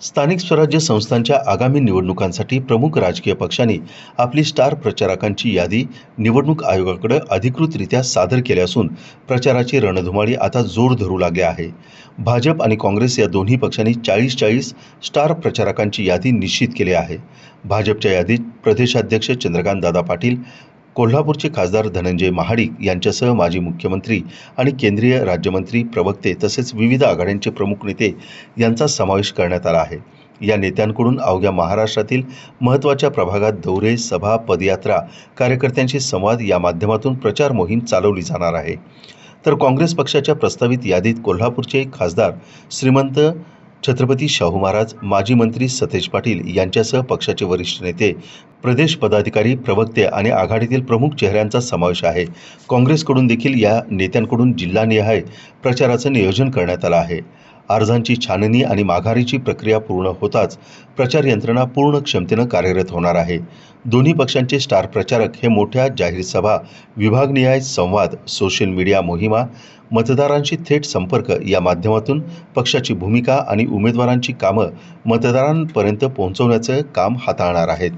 स्थानिक स्वराज्य संस्थांच्या आगामी निवडणुकांसाठी प्रमुख राजकीय पक्षांनी आपली स्टार प्रचारकांची यादी निवडणूक आयोगाकडे अधिकृतरित्या सादर केली असून प्रचाराची रणधुमाळी आता जोर धरू लागली आहे. भाजप आणि काँग्रेस या दोन्ही पक्षांनी चाळीस चाळीस स्टार प्रचारकांची यादी निश्चित केली आहे. भाजपच्या यादीत प्रदेशाध्यक्ष चंद्रकांत दादा पाटील कोल्हापूरचे खासदार धनंजय महाडिक यांच्यासह माजी मुख्यमंत्री आणि केंद्रीय राज्यमंत्री प्रवक्ते तसेच विविध आघाड्यांचे प्रमुख नेते यांचा समावेश करण्यात आला आहे. या नेत्यांकडून अवघ्या महाराष्ट्रातील महत्त्वाच्या प्रभागात दौरे सभा पदयात्रा कार्यकर्त्यांशी संवाद या माध्यमातून प्रचार मोहीम चालवली जाणार आहे. तर काँग्रेस पक्षाच्या प्रस्तावित यादीत कोल्हापूरचे खासदार श्रीमंत छत्रपती शाहू महाराज माजी मंत्री सतेज पाटील यांच्यासह पक्षाचे वरिष्ठ नेते प्रदेश पदाधिकारी प्रवक्ते आणि आघाडीतील प्रमुख चेहऱ्यांचा समावेश आहे. काँग्रेसकडून देखील या नेत्यांकडून जिल्हानिहाय प्रचाराचं नियोजन करण्यात आलं आहे. अर्जांची छाननी आणि माघारीची प्रक्रिया पूर्ण होताच प्रचार यंत्रणा पूर्ण क्षमतेनं कार्यरत होणार आहे. दोन्ही पक्षांचे स्टार प्रचारक हे मोठ्या जाहीर सभा विभागनिहाय संवाद सोशल मीडिया मोहिमा मतदारांशी थेट संपर्क या माध्यमातून पक्षाची भूमिका आणि उमेदवारांची कामं मतदारांपर्यंत पोहोचवण्याचं काम हाताळणार आहेत.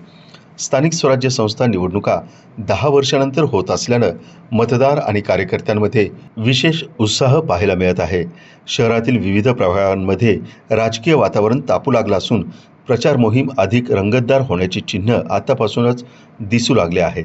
स्थानिक स्वराज्य संस्था निवडणुका दहा वर्षानंतर होत असल्यानं मतदार आणि कार्यकर्त्यांमध्ये विशेष उत्साह पाहायला मिळत आहे. शहरातील विविध प्रभागांमध्ये राजकीय वातावरण तापू लागलं असून प्रचार मोहीम अधिक रंगतदार होण्याची चिन्ह आतापासूनच दिसू लागले आहेत